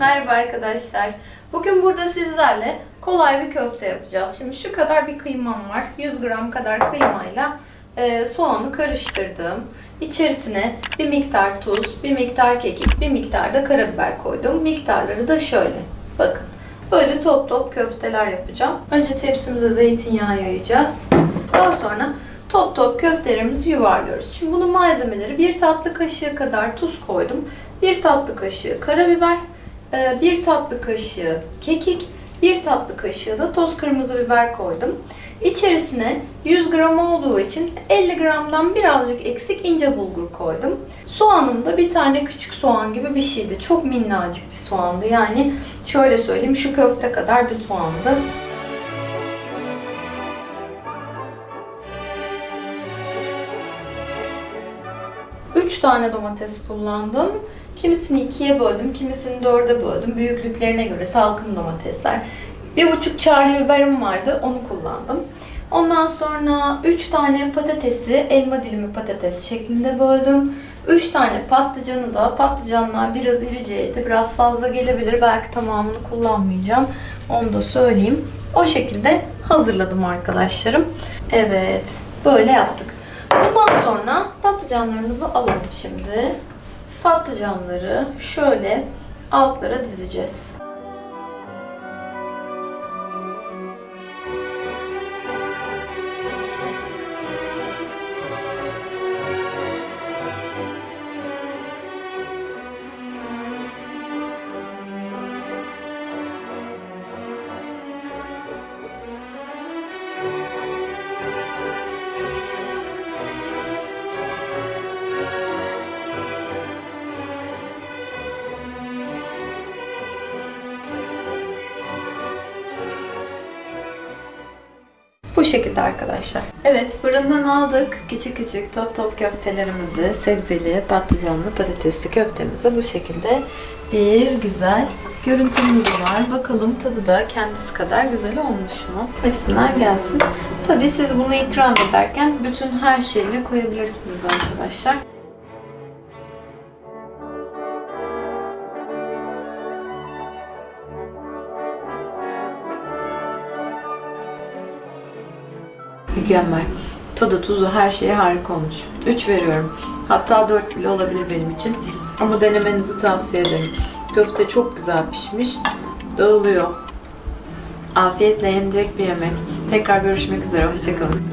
Merhaba arkadaşlar. Bugün burada sizlerle kolay bir köfte yapacağız. Şimdi şu kadar bir kıymam var. 100 gram kadar kıymayla e, soğanı karıştırdım. İçerisine bir miktar tuz, bir miktar kekik, bir miktar da karabiber koydum. Miktarları da şöyle. Bakın. Böyle top top köfteler yapacağım. Önce tepsimize zeytinyağı yayacağız. Daha sonra top top köftelerimizi yuvarlıyoruz. Şimdi bunun malzemeleri bir tatlı kaşığı kadar tuz koydum. Bir tatlı kaşığı karabiber, e, bir tatlı kaşığı kekik, bir tatlı kaşığı da toz kırmızı biber koydum. İçerisine 100 gram olduğu için 50 gramdan birazcık eksik ince bulgur koydum. Soğanım da bir tane küçük soğan gibi bir şeydi. Çok minnacık bir soğandı. Yani şöyle söyleyeyim şu köfte kadar bir soğandı. Üç tane domates kullandım. Kimisini ikiye böldüm, kimisini dörde böldüm. Büyüklüklerine göre salkım domatesler. Bir buçuk çarlı biberim vardı, onu kullandım. Ondan sonra üç tane patatesi elma dilimi patates şeklinde böldüm. Üç tane patlıcanı da patlıcanlar biraz iriceydi. Biraz fazla gelebilir. Belki tamamını kullanmayacağım. Onu da söyleyeyim. O şekilde hazırladım arkadaşlarım. Evet. Böyle yaptık. Bundan sonra patlıcanlarımızı alalım şimdi. Patlıcanları şöyle altlara dizeceğiz. Bu şekilde arkadaşlar. Evet fırından aldık küçük küçük top top köftelerimizi sebzeli, patlıcanlı, patatesli köftemizi bu şekilde bir güzel görüntümüz var. Bakalım tadı da kendisi kadar güzel olmuş mu? Hepsinden gelsin. Tabii siz bunu ikram ederken bütün her şeyini koyabilirsiniz arkadaşlar. Mükemmel. Tadı, tuzu, her şeyi harika olmuş. 3 veriyorum. Hatta 4 bile olabilir benim için. Ama denemenizi tavsiye ederim. Köfte çok güzel pişmiş. Dağılıyor. Afiyetle yenecek bir yemek. Tekrar görüşmek üzere. Hoşçakalın.